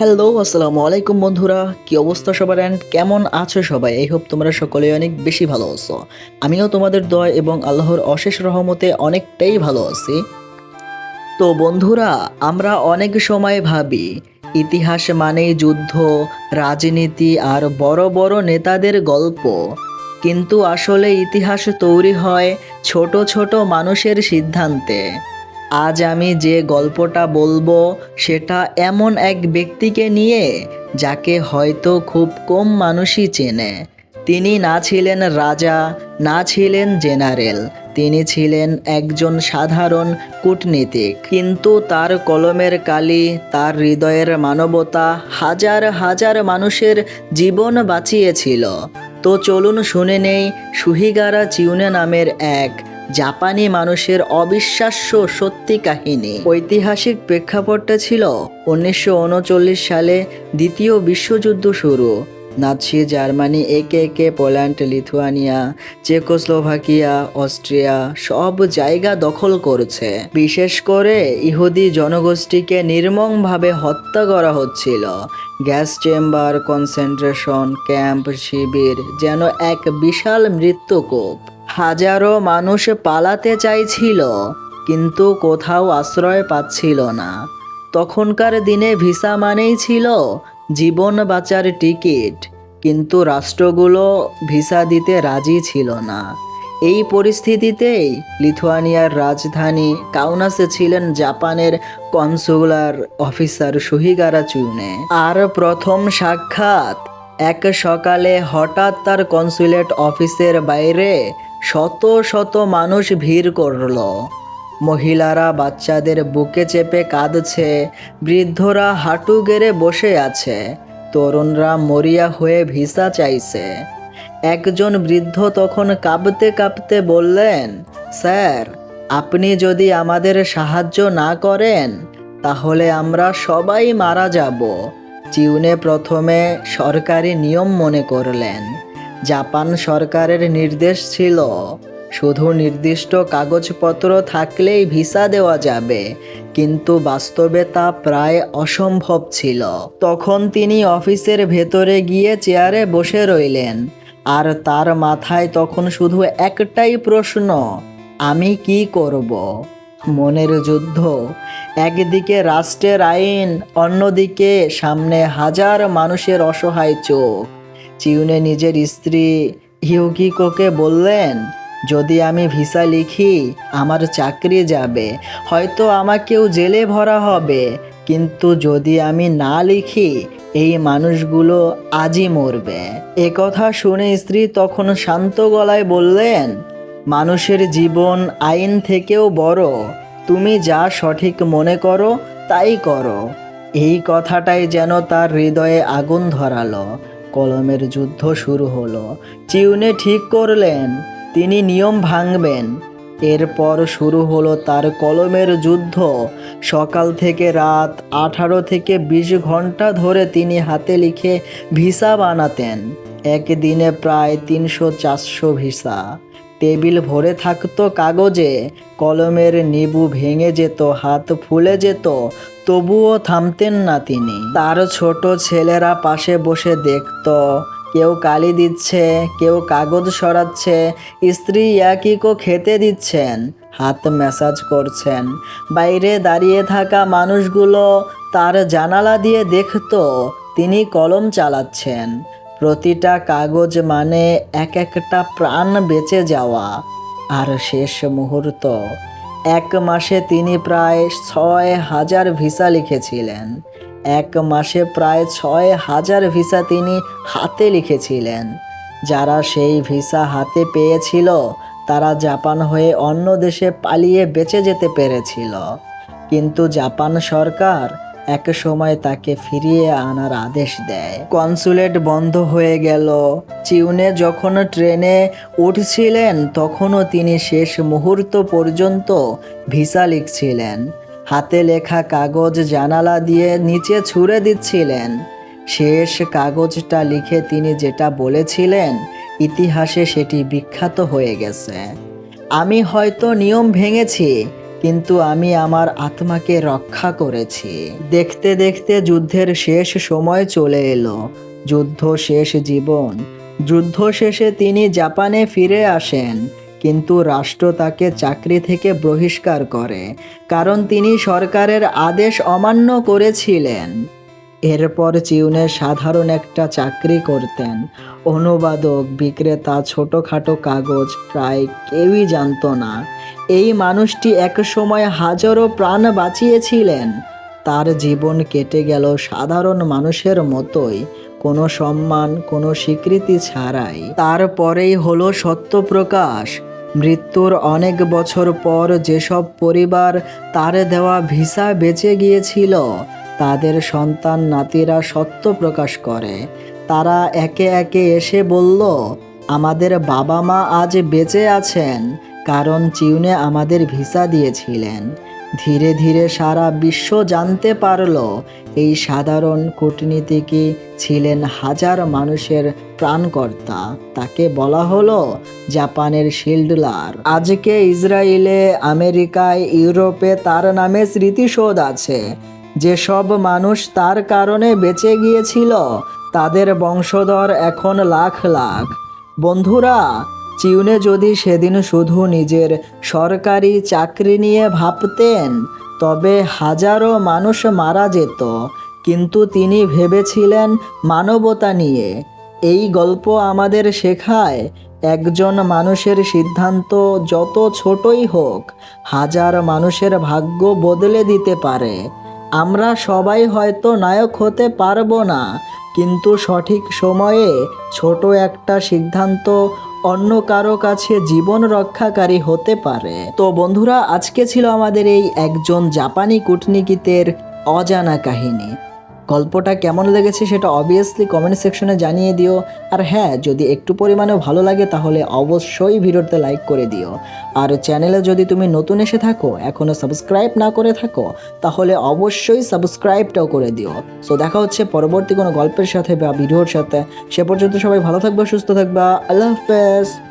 Hello আসসালামু আলাইকুম বন্ধুরা। কি অবস্থা সবার? অ্যান্ড কেমন আছো সবাই? এই হোপ তোমরা সকলে অনেক বেশি ভালো আছো। আমিও তোমাদের দয় এবং আল্লাহর অশেষ রহমতে অনেকটাই ভালো আছি। তো বন্ধুরা, আমরা অনেক সময় ভাবি, ইতিহাস মানেই যুদ্ধ, রাজনীতি আর বড় বড় নেতাদের গল্প। কিন্তু আসলে ইতিহাস তৈরি হয় ছোট ছোট মানুষের সিদ্ধান্তে। আজ আমি যে গল্পটা বলব সেটা এমন এক ব্যক্তিকে নিয়ে, যাকে হয়তো খুব কম মানুষই চেনে। তিনি না ছিলেন রাজা, না ছিলেন জেনারেল। তিনি ছিলেন একজন সাধারণ কূটনীতিক। কিন্তু তার কলমের কালি, তার হৃদয়ের মানবতা হাজার হাজার মানুষের জীবন বাঁচিয়েছিল। তো চলুন শুনে নেই, সুহিগারা চিউনে নামের এক জাপানি মানুষের অবিশ্বাস্য সত্যি কাহিনী। ঐতিহাসিক প্রেক্ষাপটটা ছিল উনিশশো উনচল্লিশ সালে দ্বিতীয় বিশ্বযুদ্ধ শুরু। নাৎসি, জার্মানি, একে একে পোল্যান্ড, লিথুয়ানিয়া, চেকোস্লোভাকিয়া, অস্ট্রিয়া সব জায়গা দখল করেছে। বিশেষ করে ইহুদি জনগোষ্ঠীকে নির্মমভাবে হত্যা করা হচ্ছিল। গ্যাস চেম্বার, কনসেন্ট্রেশন, ক্যাম্প, শিবির যেন এক বিশাল মৃত্যুকূপ। হাজারো মানুষ পালাতে চাইছিল, কিন্তু কোথাও আশ্রয় পাচ্ছিল না। তখনকার দিনে ভিসা মানেই ছিল জীবন বাঁচার টিকিট, কিন্তু রাষ্ট্রগুলো ভিসা দিতে রাজি ছিল না। এই পরিস্থিতিতেই লিথুয়ানিয়ার রাজধানী কাউনাসে ছিলেন জাপানের কনসুলার অফিসার সুহিগারা চুনে। আর প্রথম সাক্ষাৎ, এক সকালে হঠাৎ তার কনসুলেট অফিসের বাইরে শত শত মানুষ ভিড় করল। মহিলারা বাচ্চাদের বুকে চেপে কাঁদছে, বৃদ্ধরা হাঁটু গেড়ে বসে আছে, তরুণরা মরিয়া হয়ে ভিসা চাইছে। একজন বৃদ্ধ তখন কাঁপতে কাঁপতে বললেন, স্যার, আপনি যদি আমাদের সাহায্য না করেন, তাহলে আমরা সবাই মারা যাব। চিউনে প্রথমে সরকারি নিয়ম মনে করলেন। জাপান সরকারের নির্দেশ ছিল। শুধু নির্দিষ্ট কাগজপত্র থাকলেই ভিসা দেওয়া যাবে, কিন্তু বাস্তবে তা প্রায় অসম্ভব ছিল। তখন তিনি অফিসের ভেতরে গিয়ে চেয়ারে বসে রইলেন, আর তার মাথায় তখন শুধু একটাই প্রশ্ন, আমি কি করব? মনের যুদ্ধ। একদিকে রাষ্ট্রের আইন, অন্যদিকে সামনে হাজার মানুষের অসহায় চোখ। চিউনে নিজের স্ত্রী হিউকিকোকে বললেন, যদি আমি ভিসা লিখি, আমার চাকরি যাবে, হয়তো আমাকেও জেলে ভরা হবে। কিন্তু যদি আমি না লিখি, এই মানুষগুলো আজই মরবে। কথা শুনে স্ত্রী তখন শান্ত গলায় বললেন, মানুষের জীবন আইন থেকেও বড়। তুমি যা সঠিক মনে করো, তাই করো। এই কথাটাই যেন তার হৃদয়ে আগুন ধরালো। কলমের যুদ্ধ শুরু হলো। চিউনে ঠিক করলেন, তিনি নিয়ম ভাঙবেন। এরপর শুরু হলো তার কলমের যুদ্ধ। সকাল থেকে রাত আঠারো থেকে বিশ ঘণ্টা ধরে তিনি হাতে লিখে ভিসা বানাতেন। একদিনে প্রায় তিনশো চারশো ভিসা। টেবিল ভরে থাকতো কাগজে, কলমের নিবু ভেঙে যেত, হাত ফুলে যেত, তবুও থামতেন না তিনি। তার ছোট ছেলেরা পাশে বসে দেখত, কেউ কালি দিচ্ছে, কেউ কাগজ সরাচ্ছে, স্ত্রী ইয়াকিকো খেতে দিচ্ছেন, হাত ম্যাসাজ করছেন। বাইরে দাঁড়িয়ে থাকা মানুষগুলো তার জানালা দিয়ে দেখত, তিনি কলম চালাচ্ছেন। প্রতিটা কাগজ মানে এক একটা প্রাণ বেঁচে যাওয়া। আর শেষ মুহূর্ত, এক মাসে তিনি প্রায় ছয় হাজার ভিসা লিখেছিলেন। এক মাসে প্রায় ছয় হাজার ভিসা তিনি হাতে লিখেছিলেন। যারা সেই ভিসা হাতে পেয়েছিল, তারা জাপান হয়ে অন্য দেশে পালিয়ে বেঁচে যেতে পেরেছিল। কিন্তু জাপান সরকার এক সময় তাকে ফিরিয়ে আনার আদেশ দেয়। কনসুলেট বন্ধ হয়ে গেল। চিউনে যখন ট্রেনে উঠছিলেন, তখনও তিনি শেষ মুহূর্ত পর্যন্ত ভিসা লিখছিলেন। হাতে লেখা কাগজ জানালা দিয়ে নিচে ছুঁড়ে দিচ্ছিলেন। শেষ কাগজটা লিখে তিনি যেটা বলেছিলেন, ইতিহাসে সেটি বিখ্যাত হয়ে গেছে। আমি হয়তো নিয়ম ভেঙেছি কিন্তু আমি আমার আত্মাকে রক্ষা করেছি। দেখতে দেখতে যুদ্ধের শেষ সময় চলে এলো। যুদ্ধ শেষ জীবন। যুদ্ধ শেষে তিনি জাপানে ফিরে আসেন, কিন্তু রাষ্ট্র তাকে চাকরি থেকে বহিষ্কার করে, কারণ তিনি সরকারের আদেশ অমান্য করেছিলেন। এরপর চিউনে সাধারণ একটা চাকরি করতেন। অনুবাদক, বিক্রেতা, ছোটোখাটো কাগজ প্রায় কেউই জানতো না। এই মানুষটি এক সময় হাজারো প্রাণ বাঁচিয়েছিলেন। তার জীবন কেটে গেল সাধারণ মানুষের মতোই, কোনো সম্মান, কোনো স্বীকৃতি ছাড়াই। তারপরেই হলো সত্য প্রকাশ। মৃত্যুর অনেক বছর পর যেসব পরিবার তার দেওয়া ভিসা বেঁচে গিয়েছিল, তাদের সন্তান নাতিরা সত্য প্রকাশ করে। তারা একে একে এসে বলল, আমাদের বাবা মা আজ বেঁচে আছেন। কারণ চিউনে আমাদের ভিসা দিয়েছিলেন। ধীরে ধীরে সারা বিশ্ব জানতে পারল, এই সাধারণ কূটনীতিকই ছিলেন হাজার মানুষের প্রাণকর্তা। তাকে বলা হলো জাপানের শিল্ডলার। আজকে ইসরায়েলে, আমেরিকায়, ইউরোপে তার নামে স্মৃতিসৌধ আছে। যেসব মানুষ তার কারণে বেঁচে গিয়েছিল, তাদের বংশধর এখন লাখ লাখ। বন্ধুরা চিউনে যদি সেদিন শুধু নিজের সরকারি চাকরি নিয়ে ভাবতেন, তবে হাজারো মানুষ মারা যেত। কিন্তু তিনি ভেবেছিলেন মানবতা নিয়ে। এই গল্প আমাদের শেখায়, একজন মানুষের সিদ্ধান্ত যত ছোটই হোক, হাজার মানুষের ভাগ্য বদলে দিতে পারে। আমরা সবাই হয়তো নায়ক হতে পারব না, কিন্তু সঠিক সময়ে ছোট একটা সিদ্ধান্ত অন্য কারও কাছে জীবন রক্ষাকারী হতে পারে। তো বন্ধুরা, আজকে ছিল আমাদের এই একজন জাপানি কূটনীতিকের অজানা কাহিনী। গল্পটা কেমন লেগেছে সেটা অবভিয়াসলি কমেন্ট সেকশনে জানিয়ে দিও। আর হ্যাঁ যদি একটু পরিমাণেও ভালো লাগে তাহলে অবশ্যই ভিডিওতে লাইক করে দিও। আর চ্যানেলে যদি তুমি নতুন এসে থাকো এখনও সাবস্ক্রাইব না করে থাকো, তাহলে অবশ্যই সাবস্ক্রাইবটাও করে দিও। সো দেখা হচ্ছে পরবর্তী কোনো গল্পের সাথে বা ভিডিওর সাথে। সে পর্যন্ত সবাই ভালো থাকবে, সুস্থ থাকবা। আল্লাহ হাফেজ।